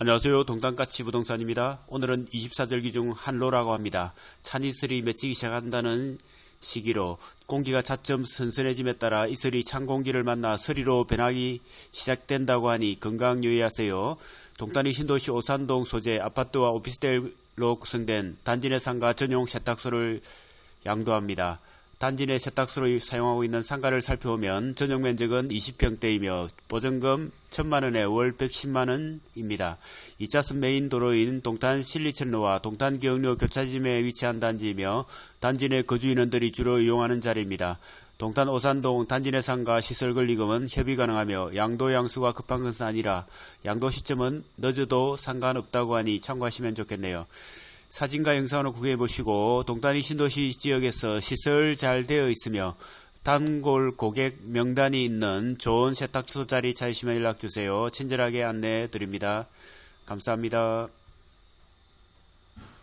안녕하세요. 동탄가치 부동산입니다. 오늘은 24절기 중 한로라고 합니다. 찬이슬이 맺히기 시작한다는 시기로 공기가 차츰 선선해짐에 따라 이슬이 찬 공기를 만나 서리로 변하기 시작된다고 하니 건강 유의하세요. 동탄이 신도시 오산동 소재 아파트와 오피스텔로 구성된 단지 내 상가 전용 세탁소를 양도합니다. 단지 내 세탁소를 사용하고 있는 상가를 살펴보면 전용 면적은 20평대이며 보증금 1000만원에 월 110만원입니다. 2차선 메인 도로인 동탄 실리천로와 동탄 기흥로 교차점에 위치한 단지이며 단지 내 거주인원들이 주로 이용하는 자리입니다. 동탄 오산동 단지 내 상가 시설 권리금은 협의 가능하며 양도 양수가 급한 것은 아니라 양도 시점은 늦어도 상관없다고 하니 참고하시면 좋겠네요. 사진과 영상으로 구경해 보시고 동탄이 신도시 지역에서 시설 잘 되어 있으며 단골 고객 명단이 있는 좋은 세탁소 자리 찾으시면 연락 주세요. 친절하게 안내해 드립니다. 감사합니다.